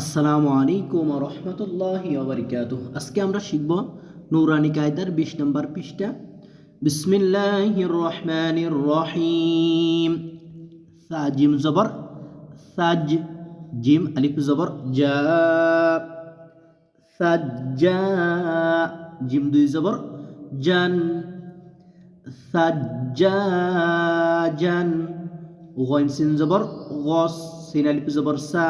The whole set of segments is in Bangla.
আসসালামু আলাইকুম রহমতুল্লাহি ওবরিকাত আজকে আমরা শিখব নৌরানি কায়দার বিশ নম্বর পৃষ্ঠা। বিসমিল্লাহির রহমানির রহিম। সা, জিম, জবর। সাজ জিম, আলিফ, জবর। জা সাজ্জা জিম, দুই, জবর। জান সাজ্জাজান গইম সিন, জবর। গস, সিন, আলিফ, জবর। সা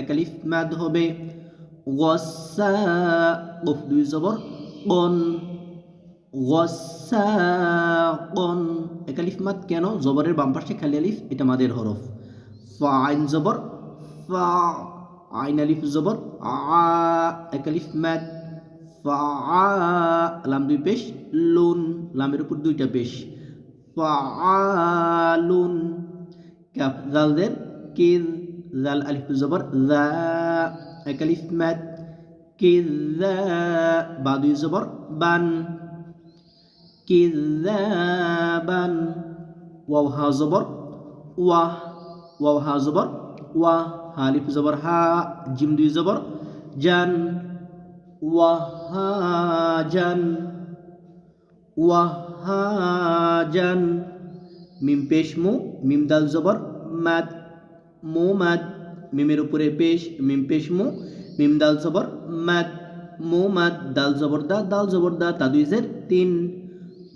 এক আলিফ মাদ হবে। গসা কফ দুই জবর, কন। গসা কন এক আলিফ মাদ কেন? জবরের বাম পাশে খালি আলিফ, এটা মাদের হরফ। ফা, আইন জবর, ফা, আইন আলিফ জবর, আ এক আলিফ মাদ, ফা, লাম দুই পেশ, লুন, লামের উপর দুইটা পেশ। ফা লুন কাফ জালদের কিদ জাল আলিফ জবর জা এক আলিফ মাদ কিযা বা দুই জবর বান কিযাবান ওয়াও হা জবর ওয়াহ ওয়াও হা জবর ওয়াহ হা আলিফ জবর হা জিম দুই জবর জান ওয়াহাজান ওয়াহাজান মিম পেশ মু মাদ, মিমের উপরে পেশ, মিম পেশ মু, মিম দাল জবর মাদ। মু মাদ, দাল জবর দা, দাল জবর দা তাদুইজের তিন।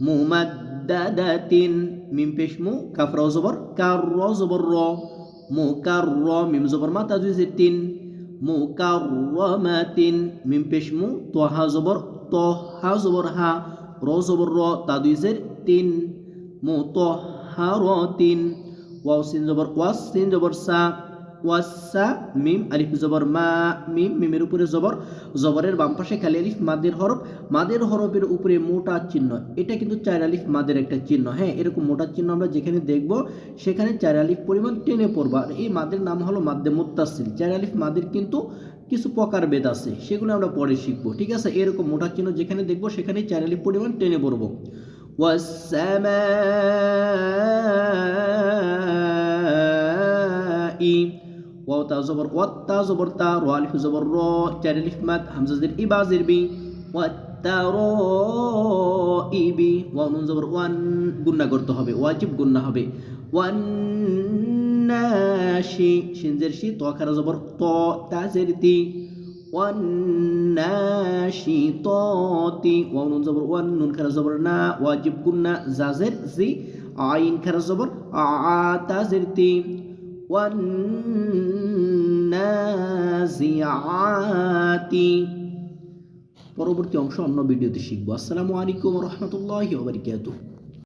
মু মাদ, দা দা, তিন। মিম পেশ মু কাফ র জবর কার র জবর র। মু কার র, মিম জবর মা তাদুইজের তিন। মু কার র মা, তিন। মিম পেশ মু, তো হা জবর, ত হা জবর হা, র জবর র তাদুইজের তিন। মু তো হা র তিন। ওয়াও সিন জবর ওয়াস সিন জবর সা ওয়াসা মিম আলিফ জবর মা মিম মিমের উপরে জবর জবরের বাম পাশে খালি আলিফ মাদের হরফ, মাদের হরফের উপরে মোটা চিহ্ন। এটা কিন্তু চার আলিফ মাদের একটা চিহ্ন হ্যাঁ এরকম মোটা চিহ্ন আমরা যেখানে দেখব, সেখানে চার আলিফ পরিমাণ টেনে পড়বা। আর এই মাদের নাম হলো মাদ্দে মুত্তাসিল। চার আলিফ মাদের কিন্তু কিছু প্রকার বেদ আছে, সেগুলো আমরা পরে শিখব, ঠিক আছে? এরকম মোটা চিহ্ন যেখানে দেখব সেখানে চার আলিফ পরিমাণ টেনে পড়ব। والسماء ওয়াও তা জবর ওয়াত তা জবর তা র আলিফ জবর র চার আলিফ মাদ হামজা জের ই বা জের বি ওয়াত তা র ই বি ওয়াও নুন জবর ওয়ান গুন্না করতে হবে ওয়াজিব গুন্না হবে ওয়ান নাশি শিন জের শি ত খারা জবর ত তা জের তি ওয়ান নাশি ত তি ওয়াও নুন জবর ওয়ান নুন খারা জবর না ওয়াজিব গুন্না জাজের জি আইন খারা জবর আ তা জের তি والنازعات পরবর্তী অংশ অন্য ভিডিওতে শিখবো আসসালামু আলাইকুম রহমতুল্লাহ বারকাতুহ